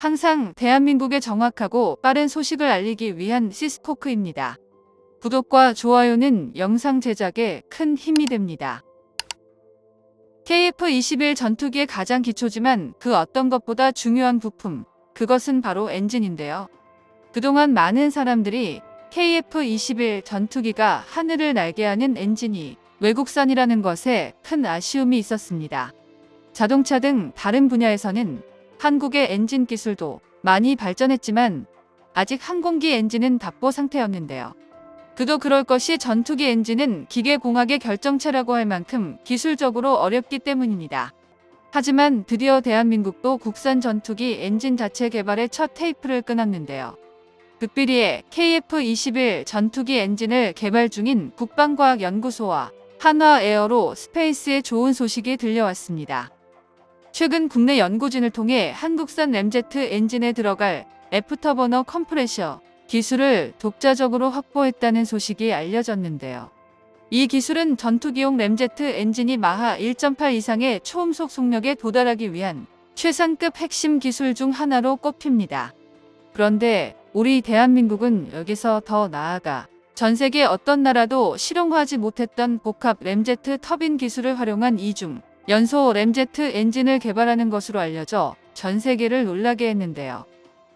항상 대한민국에 정확하고 빠른 소식을 알리기 위한 시스코크입니다. 구독과 좋아요는 영상 제작에 큰 힘이 됩니다. KF-21 전투기의 가장 기초지만 그 어떤 것보다 중요한 부품, 그것은 바로 엔진인데요. 그동안 많은 사람들이 KF-21 전투기가 하늘을 날게 하는 엔진이 외국산이라는 것에 큰 아쉬움이 있었습니다. 자동차 등 다른 분야에서는 한국의 엔진 기술도 많이 발전했지만 아직 항공기 엔진은 답보 상태였는데요. 그도 그럴 것이 전투기 엔진은 기계공학의 결정체라고 할 만큼 기술적으로 어렵기 때문입니다. 하지만 드디어 대한민국도 국산 전투기 엔진 자체 개발의 첫 테이프를 끊었는데요. 극비리의 KF-21 전투기 엔진을 개발 중인 국방과학연구소와 한화에어로 스페이스의 좋은 소식이 들려왔습니다. 최근 국내 연구진을 통해 한국산 램제트 엔진에 들어갈 애프터버너 컴프레셔 기술을 독자적으로 확보했다는 소식이 알려졌는데요. 이 기술은 전투기용 램제트 엔진이 마하 1.8 이상의 초음속 속력에 도달하기 위한 최상급 핵심 기술 중 하나로 꼽힙니다. 그런데 우리 대한민국은 여기서 더 나아가 전 세계 어떤 나라도 실용화하지 못했던 복합 램제트 터빈 기술을 활용한 이중 연소 램제트 엔진을 개발하는 것으로 알려져 전 세계를 놀라게 했는데요.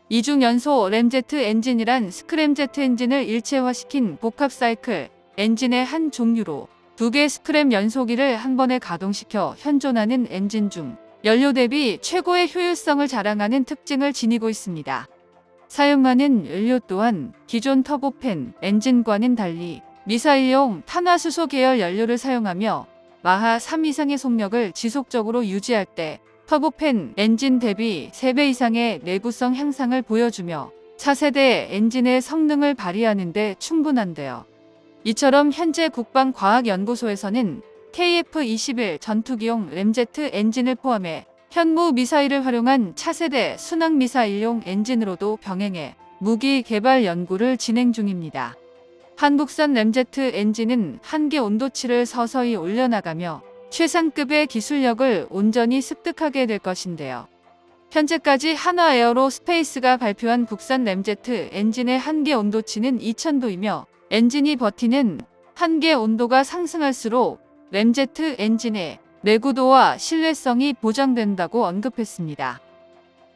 이중 연소 램제트 엔진이란 스크램제트 엔진을 일체화시킨 복합 사이클 엔진의 한 종류로 두개 스크램 연소기를 한 번에 가동시켜 현존하는 엔진 중 연료 대비 최고의 효율성을 자랑하는 특징을 지니고 있습니다. 사용하는 연료 또한 기존 터보팬 엔진과는 달리 미사일용 탄화수소 계열 연료를 사용하며 마하 3 이상의 속력을 지속적으로 유지할 때 터보팬 엔진 대비 3배 이상의 내구성 향상을 보여주며 차세대 엔진의 성능을 발휘하는 데 충분한데요. 이처럼 현재 국방과학연구소에서는 KF-21 전투기용 램제트 엔진을 포함해 현무 미사일을 활용한 차세대 순항 미사일용 엔진으로도 병행해 무기 개발 연구를 진행 중입니다. 한국산 램제트 엔진은 한계 온도치를 서서히 올려나가며 최상급의 기술력을 온전히 습득하게 될 것인데요. 현재까지 한화에어로 스페이스가 발표한 국산 램제트 엔진의 한계 온도치는 2000도이며 엔진이 버티는 한계 온도가 상승할수록 램제트 엔진의 내구도와 신뢰성이 보장된다고 언급했습니다.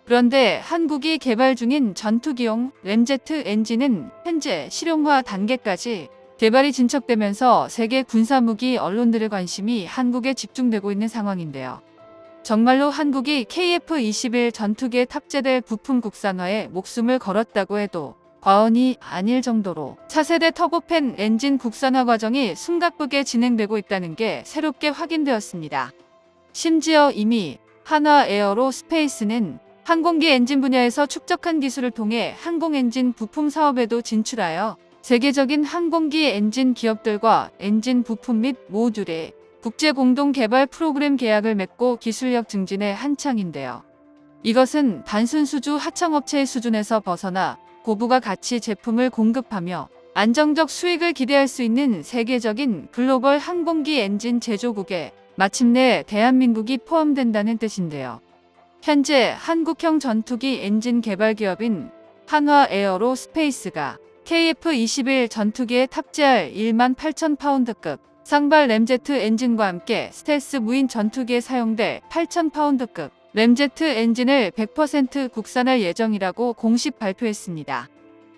그런데 한국이 개발 중인 전투기용 램제트 엔진은 현재 실용화 단계까지 개발이 진척되면서 세계 군사무기 언론들의 관심이 한국에 집중되고 있는 상황인데요. 정말로 한국이 KF-21 전투기에 탑재될 부품 국산화에 목숨을 걸었다고 해도 과언이 아닐 정도로 차세대 터보팬 엔진 국산화 과정이 숨가쁘게 진행되고 있다는 게 새롭게 확인되었습니다. 심지어 이미 한화 에어로 스페이스는 항공기 엔진 분야에서 축적한 기술을 통해 항공 엔진 부품 사업에도 진출하여 세계적인 항공기 엔진 기업들과 엔진 부품 및 모듈의 국제 공동 개발 프로그램 계약을 맺고 기술력 증진에 한창인데요. 이것은 단순 수주 하청업체의 수준에서 벗어나 고부가 가치 제품을 공급하며 안정적 수익을 기대할 수 있는 세계적인 글로벌 항공기 엔진 제조국에 마침내 대한민국이 포함된다는 뜻인데요. 현재 한국형 전투기 엔진 개발 기업인 한화 에어로 스페이스가 KF-21 전투기에 탑재할 1만 8천 파운드급 상발 램제트 엔진과 함께 스텔스 무인 전투기에 사용될 8천 파운드급 램제트 엔진을 100% 국산할 예정이라고 공식 발표했습니다.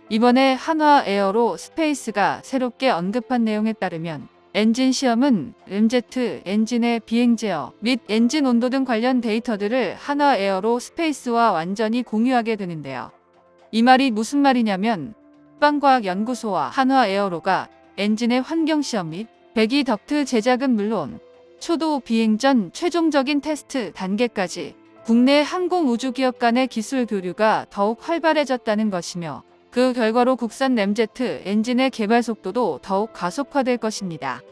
이번에 한화 에어로 스페이스가 새롭게 언급한 내용에 따르면 엔진 시험은 램제트 엔진의 비행 제어 및 엔진 온도 등 관련 데이터들을 한화 에어로 스페이스와 완전히 공유하게 되는데요. 이 말이 무슨 말이냐면 국방과학연구소와 한화 에어로가 엔진의 환경 시험 및 배기 덕트 제작은 물론 초도 비행 전 최종적인 테스트 단계까지 국내 항공우주기업 간의 기술 교류가 더욱 활발해졌다는 것이며 그 결과로 국산 램제트 엔진의 개발 속도도 더욱 가속화될 것입니다.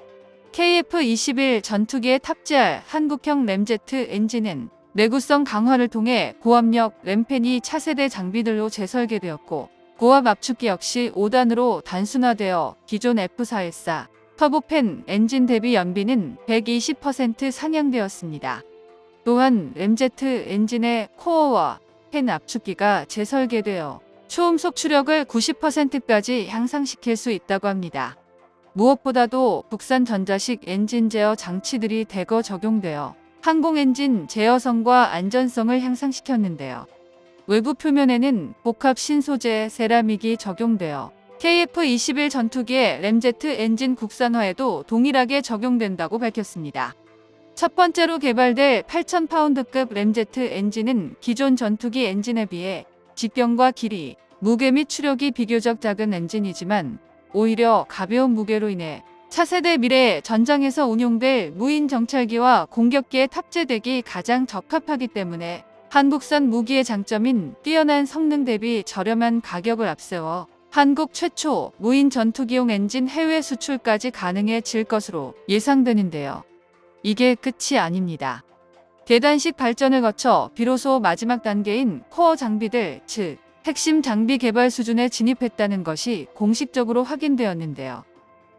KF-21 전투기에 탑재할 한국형 램제트 엔진은 내구성 강화를 통해 고압력 램펜이 차세대 장비들로 재설계되었고 고압 압축기 역시 5단으로 단순화되어 기존 F414 터보팬 엔진 대비 연비는 120% 상향되었습니다. 또한 램제트 엔진의 코어와 팬 압축기가 재설계되어 초음속 추력을 90%까지 향상시킬 수 있다고 합니다. 무엇보다도 국산 전자식 엔진 제어 장치들이 대거 적용되어 항공 엔진 제어성과 안전성을 향상시켰는데요. 외부 표면에는 복합 신소재 세라믹이 적용되어 KF-21 전투기의 램제트 엔진 국산화에도 동일하게 적용된다고 밝혔습니다. 첫 번째로 개발될 8,000파운드급 램제트 엔진은 기존 전투기 엔진에 비해 직경과 길이, 무게 및 추력이 비교적 작은 엔진이지만 오히려 가벼운 무게로 인해 차세대 미래 전장에서 운용될 무인 정찰기와 공격기에 탑재되기 가장 적합하기 때문에 한국산 무기의 장점인 뛰어난 성능 대비 저렴한 가격을 앞세워 한국 최초 무인 전투기용 엔진 해외 수출까지 가능해질 것으로 예상되는데요. 이게 끝이 아닙니다. 계단식 발전을 거쳐 비로소 마지막 단계인 코어 장비들, 즉 핵심 장비 개발 수준에 진입했다는 것이 공식적으로 확인되었는데요.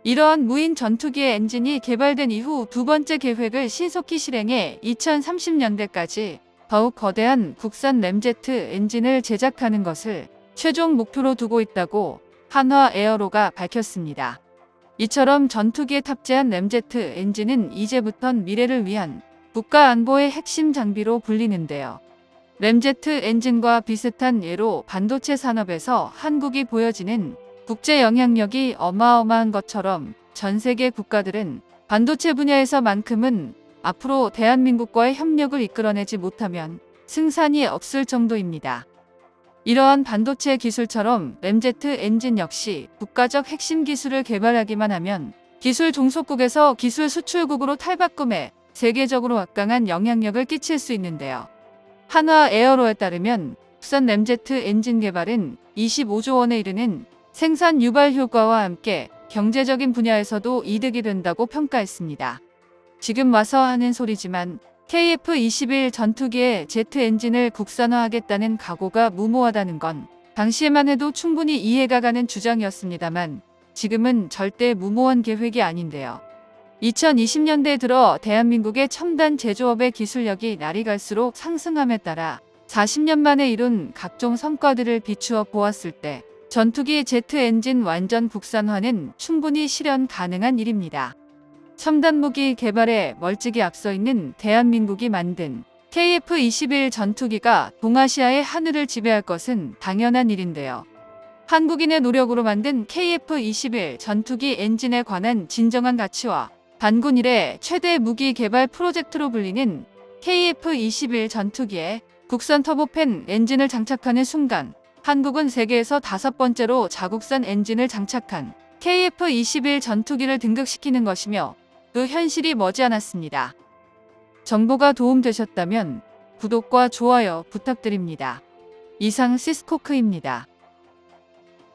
이러한 무인 전투기의 엔진이 개발된 이후 두 번째 계획을 신속히 실행해 2030년대까지 더욱 거대한 국산 램제트 엔진을 제작하는 것을 최종 목표로 두고 있다고 한화 에어로가 밝혔습니다. 이처럼 전투기에 탑재한 램제트 엔진은 이제부턴 미래를 위한 국가 안보의 핵심 장비로 불리는데요. 램제트 엔진과 비슷한 예로 반도체 산업에서 한국이 보여지는 국제 영향력이 어마어마한 것처럼 전 세계 국가들은 반도체 분야에서만큼은 앞으로 대한민국과의 협력을 이끌어내지 못하면 승산이 없을 정도입니다. 이러한 반도체 기술처럼 램제트 엔진 역시 국가적 핵심 기술을 개발하기만 하면 기술 종속국에서 기술 수출국으로 탈바꿈해 세계적으로 막강한 영향력을 끼칠 수 있는데요. 한화 에어로에 따르면 국산 램제트 엔진 개발은 25조 원에 이르는 생산 유발 효과와 함께 경제적인 분야에서도 이득이 된다고 평가했습니다. 지금 와서 하는 소리지만 KF-21 전투기의 제트 엔진을 국산화하겠다는 각오가 무모하다는 건 당시에만 해도 충분히 이해가 가는 주장이었습니다만 지금은 절대 무모한 계획이 아닌데요. 2020년대에 들어 대한민국의 첨단 제조업의 기술력이 날이 갈수록 상승함에 따라 40년 만에 이룬 각종 성과들을 비추어 보았을 때 전투기 제트 엔진 완전 국산화는 충분히 실현 가능한 일입니다. 첨단 무기 개발에 멀찍이 앞서 있는 대한민국이 만든 KF-21 전투기가 동아시아의 하늘을 지배할 것은 당연한 일인데요. 한국인의 노력으로 만든 KF-21 전투기 엔진에 관한 진정한 가치와 반군 이래 최대 무기 개발 프로젝트로 불리는 KF-21 전투기에 국산 터보팬 엔진을 장착하는 순간 한국은 세계에서 다섯 번째로 자국산 엔진을 장착한 KF-21 전투기를 등극시키는 것이며 그 현실이 머지않았습니다. 정보가 도움되셨다면 구독과 좋아요 부탁드립니다. 이상 시스코크입니다.